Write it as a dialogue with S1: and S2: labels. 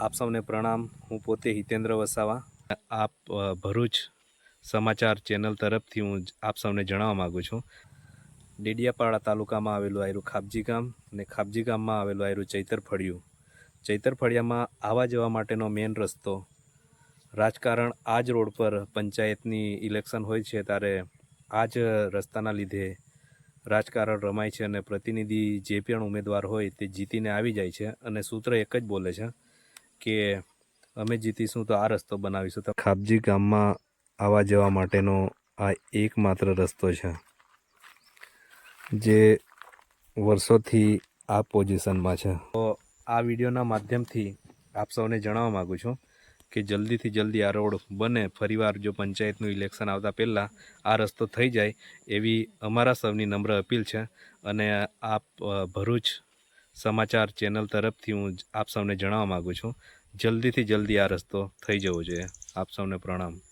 S1: આપ સૌને પ્રણામ. હું પોતે હિતેન્દ્ર વસાવા. આપ ભરૂચ સમાચાર ચેનલ તરફથી હું આપ સૌને જણાવવા માગું છું. ડેડિયાપાડા તાલુકામાં આવેલું આયરું ખાબજી ગામ અને ખાબજી ગામમાં આવેલું આયરું ચૈતર ફળિયું ચૈતર ફળિયામાં આવવા જવા માટેનો મેઇન રસ્તો. રાજકારણ આ જ રોડ પર પંચાયતની ઇલેક્શન હોય છે ત્યારે આ જ રસ્તાના લીધે રાજકારણ રમાય છે અને પ્રતિનિધિ જે પણ ઉમેદવાર હોય તે જીતીને આવી જાય છે અને સૂત્ર એક જ બોલે છે. કે અમે જીતીશું તો આ રસ્તો બનાવીશું. તો ખાબજી ગામમાં આવવા જવા માટેનો આ એકમાત્ર રસ્તો છે, જે વર્ષોથી આ પોઝિશનમાં છે. તો આ વિડીયોના માધ્યમથી આપ સૌને જણાવવા માગું છું કે જલ્દીથી જલ્દી આ રોડ બને. ફરીવાર જો પંચાયતનું ઇલેક્શન આવતા પહેલાં આ રસ્તો થઈ જાય એવી અમારા સૌની નમ્ર અપીલ છે અને આપ ભરૂચ સમાચાર ચેનલ તરફથી હું આપ સૌને જણાવવા માગું છું. જલ્દીથી જલ્દી આ રસ્તો થઈ જવો જોઈએ. આપ સૌને પ્રણામ.